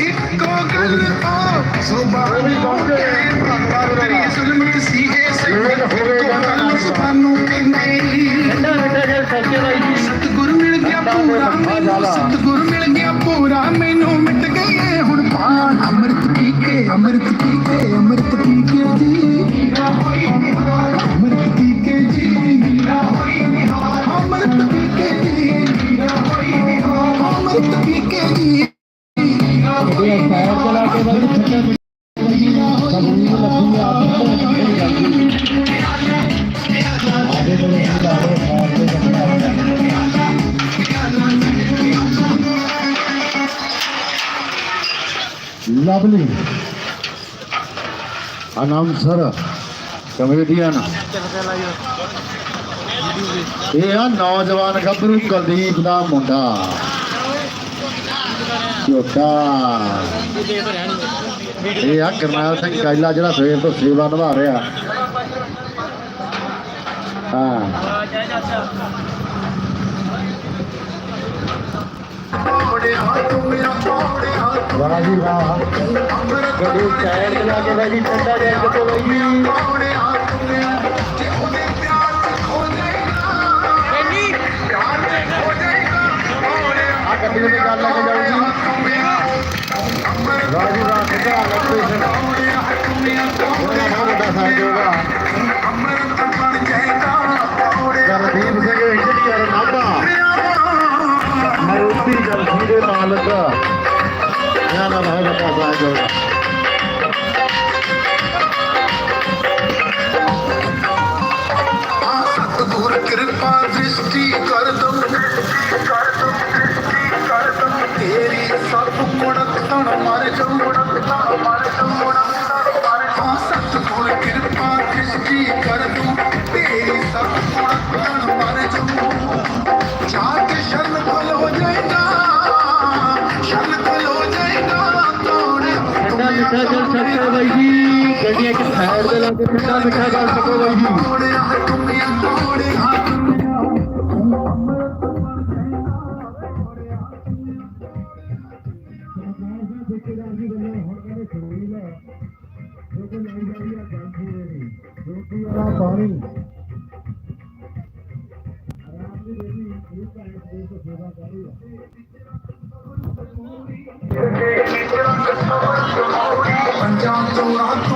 ਇੱਕੋ ਗੱਲ ਆ ਸੁਭਾਅ ਤੇਰੀ ਜ਼ੁਲਮਤ ਸੀ ਇਹ ਸਹੀ ਸਾਨੂੰ ਕਹਿੰਦੇ ਠੰਡਾ ਮਿੱਠਾ ਜਿਹਾ ਸੱਚੇ ਮਿਲ ਗਿਆ ਪੂਰਾ ਮੈਨੂੰ ਸਤਿਗੁਰ ਮਿਲ ਗਿਆ ਪੂਰਾ ਮੈਨੂੰ ਮਿਟ ਗਏ ਹੁਣ ਪਾਣ ਅੰਮ੍ਰਿਤ ਪੀ ਕੇ ਅੰਮ੍ਰਿਤ ਪੀ ਕੇ ਅੰਮ੍ਰਿਤ ਪੀ ਕੇ ਜੀ ਅੰਮ੍ਰਿਤ ਅੰਮ੍ਰਿਤ ਪੀ ਕੇ ਜੀ ਇਹ ਫਾਇਰ ਚਲਾ ਕੇ ਬਾਈ ਠੰਡਾ ਮਿੱਠਾ ਸਬਜ਼ੀ ਲੱਗੀ ਆ ਲਵਲੀ ਅਨਾਉਂਸਰ ਕਮੇਡੀਅਨ ਇਹ ਆ ਨੌਜਵਾਨ ਗੱਭਰੂ ਕੁਲਦੀਪ ਦਾ ਮੁੰਡਾ ਛੋਟਾ ਇਹ ਆ ਕਰਨਾਲ ਸਿੰਘ ਕਾਇਲਾ ਜਿਹੜਾ ਸਵੇਰ ਤੋਂ ਸੇਵਾ ਨਿਭਾ ਰਿਹਾ। ਹਾਂ। ਵਾਹ ਜੀ ਵਾਹ। ਗੱਡੀ ਟਾਇਰ ਚਲਾ ਕੇ ਬਾਈ ਜੀ ਠੰਡਾ ਜਿਹਾ ਕਿਤੋਂ ਬਾਈ ਗੱਡੀ ਦੀ ਗੱਲ ਲੈ ਕੇ ਆ ਕਰਦੀਪ ਸਿੰਘ ਇੰਜੀਨੀਅਰ ਨਾਭਾ ਮਾਰੂਤੀ ਜਲਦੀ ਦੇ ਮਾਲਕ ਇਹਨਾਂ ਦਾ ਬਹੁਤ ਵੱਡਾ ਸਹਿਯੋਗ ਆ ਸਤਿਗੁਰ ਕਿਰਪਾ ਦ੍ਰਿਸ਼ਟੀ ਕਰ ਦਮ ਕਰ ਮਿੱਠਾ ਚੱਲ ਸਕਦਾ ਬਾਈ ਜੀ ਗੱਡੀ ਇੱਕ ਸਾਈਡ ਤੇ ਲਾ ਕੇ ਠੰਡਾ ਮਿੱਠਾ ਕਰ ਸਕੋ ਬਾਈ ਜੀ morning. पंजाब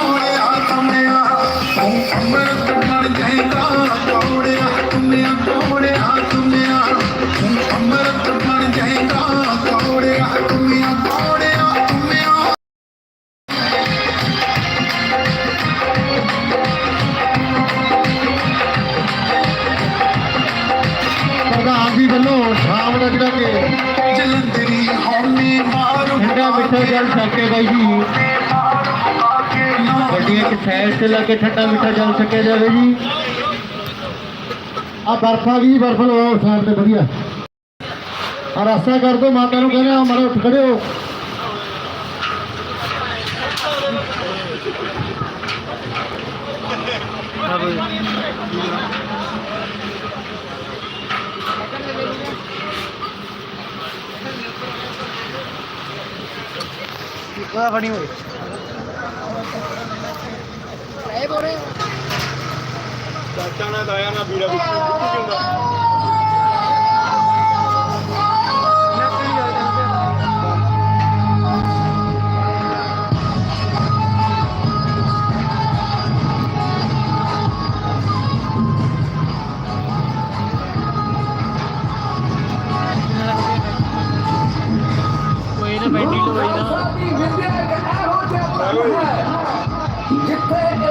Bye. ਗੱਡੀਆਂ ਕਿ ਸਾਈਡ ਤੇ ਲਾ ਕੇ ਠੰਡਾ ਮਿੱਠਾ ਜਲ ਛਕਿਆ ਜਾਵੇ ਜੀ ਆ ਬਰਫ ਆ ਗਈ ਬਰਫ ਲਵਾਓ ਸਾਈਡ ਤੇ ਵਧੀਆ ਆ ਰਸਤਾ ਕਰ ਦੋ ਮਾਤਾ ਨੂੰ ਕਹਿੰਦੇ ਆ ਮਾਰੋ ਉੱਠ 짜나 다야나 미라 비치 웃긴다 Thank you.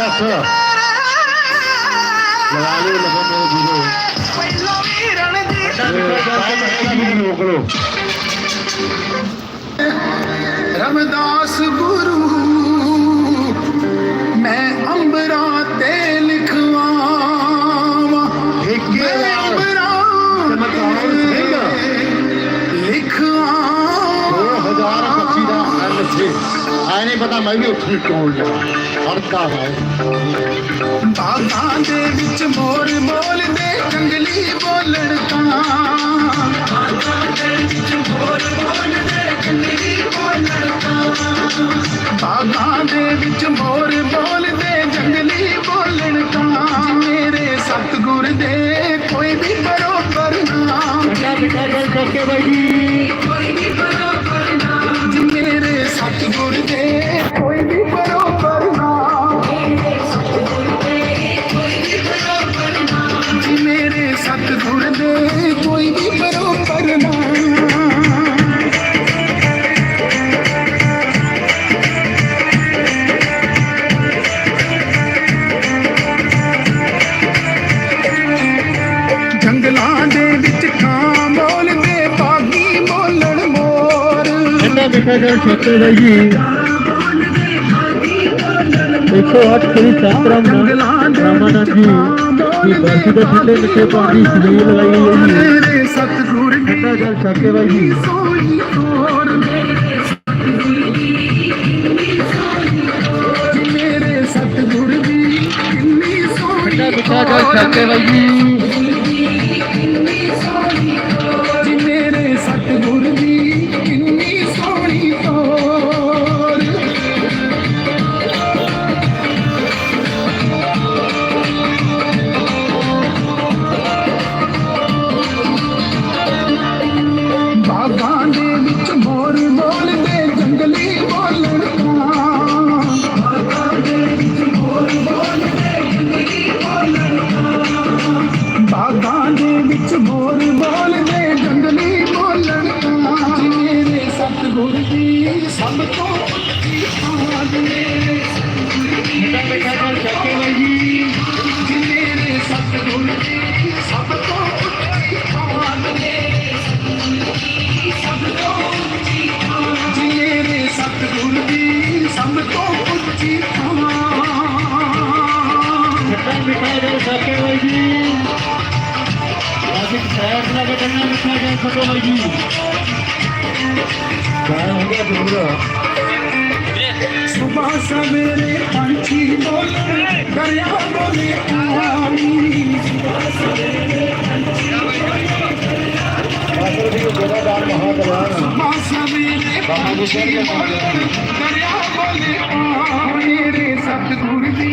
બધા છ લાલુ લખો જીરો રમદાસ ગુરુ ਆਏ ਨਹੀਂ ਪਤਾ ਮੈਂ ਵੀ ਉੱਥੇ ਟੋਲ ਜਾ ਹੜਕਾ ਹੈ ਬਾਗਾਂ ਦੇ ਵਿੱਚ ਮੋਰ ਬੋਲਦੇ ਜੰਗਲੀ ਬੋਲਣ ਤਾਂ। ਬਾਗਾਂ ਦੇ ਵਿੱਚ ਮੋਰ ਬੋਲਦੇ ਜੰਗਲੀ ਬੋਲਣ ਤਾਂ। ਮੇਰੇ ਸਤਿਗੁਰ ਦੇ ਕੋਈ ਵੀ ਬਰੋਬਰ ਨਾ। ਮਿੱਠਾ ਜਲ ਛਕੇ ਬਾਈ ਠੰਡਾ ਮਿੱਠਾ ਜਲ ਛਕੇ ਬਾਈ ਜੀ 108 ਸ੍ਰੀ ਸਤਰਾਮ ਰਾਮਾਨੰਦ ਜੀ ਦੀ ਬਰਸੀ ਦੇ ਠੰਡੇ ਮਿੱਠੇ ਪਾਣੀ ਸਲੀਲ ਲਗਾਈ ਹੋਈ ਹੈ ਜੀ ਮੇਰੇ ਸਤਿਗੁਰ ਦੀ सुबह सवेरे पंछी बोले दरिया सवेरे दरिया बोले सतगुरु जी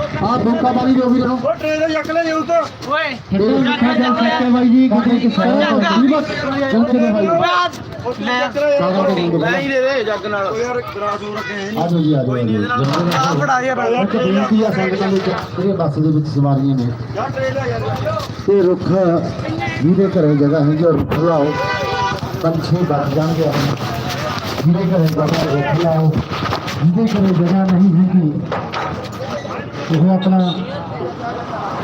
ਆ ਦੇ ਦੇ ਦੇ ਸਾਹਿਬ ਜੀ ਜੋ ਵੀਰ ਨੂੰ ਉਹ ਟ੍ਰੇਨ ਚੱਕ ਲੈ ਜੂ ਤਾਂ ਓਏ ਲਿਖਾ ਜਾ ਸੱਚੇ ਬਾਈ ਜੀ ਕਿਤੇ ਕਿ ਸਾਰਾ ਜੀ ਬਸ ਚੌਂਕੇ ਦੇ ਬਾਈ ਲੈ ਦੇ ਦੇ ਜੱਗ ਨਾਲ ਓ ਯਾਰ ਗਰਾਸ ਨੂੰ ਰੱਖੇ ਆ ਜਾਓ ਜੀ ਆ ਜਾਓ ਆ ਫੜਾ ਗਿਆ ਇੱਕ ਬੇਨਤੀ ਆ ਸੰਗਤਾਂ ਵਿੱਚ ਜਿਹੜੇ ਬੱਸ ਦੇ ਵਿੱਚ ਸਵਾਰੀਆਂ ਨੇ ਤੇ ਰੁੱਖ ਜਿਹਦੇ ਘਰੇ ਜਗ੍ਹਾ ਹੈਗੀ ਉਹ ਰੁੱਖ ਲਾਓ ਪੰਛੀ ਬਚ ਜਾਣਗੇ ਆਪਣੇ ਜਿਹਦੇ ਘਰੇ ਜਗ੍ਹਾ ਰੁੱਖ ਲਾਓ ਜਿਹਦੇ ਘਰੇ ਜਗ੍ਹਾ ਨਹੀਂ ਹੈਗੀ इसमें अपना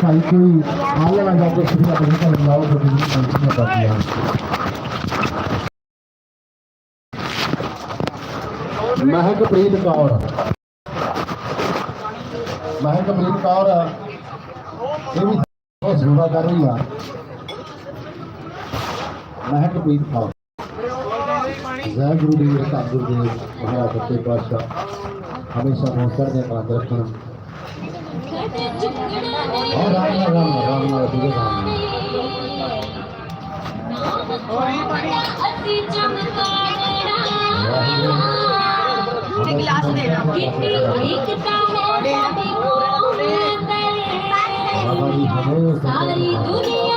भाई कोई आगे ना जाकर श्री अभिनेता लगाओ तो कंटिन्यू कर दिया महकप्रीत कौर। महकप्रीत कौर, ये भी सेवा कर रही है। महकप्रीत कौर। जय गुरुदेव सतगुरुदेव महाराज सत्य पातशाह हमेशा मोहतर ने प्रांत रखना और राम राम राम राम राम तुझे राम गिलास देना सारी दुनिया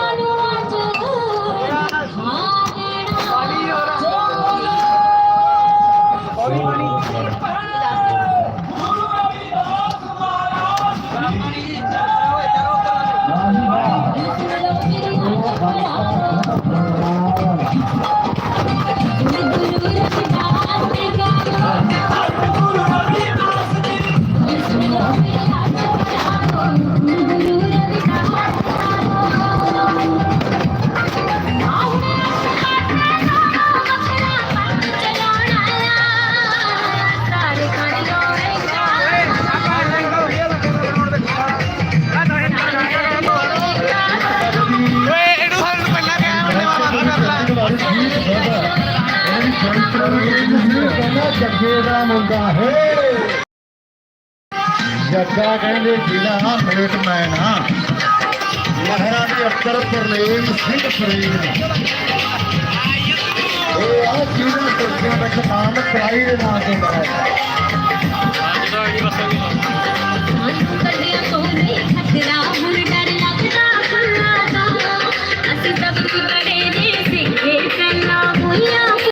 ਜੱਗਾ ਕਹਿੰਦੇ ਜਿਲਾ ਮੇਟ ਮੈਨਾ ਮਹਾਰਾਜ ਅਕਤਰ ਪ੍ਰੇਮ ਸਿੰਘ ਪ੍ਰੇਮ ਇਹ ਆ ਜੀਵਨ ਦਰਸ਼ਨ ਦਾ ਨਾਮ ਕਰਾਈ ਦੇ ਨਾਮ ਤੋਂ ਹੈ ਅੱਜ ਦਾ ਇਹ ਵਸੋਂ ਨਹੀਂ ਖਤਰਾ।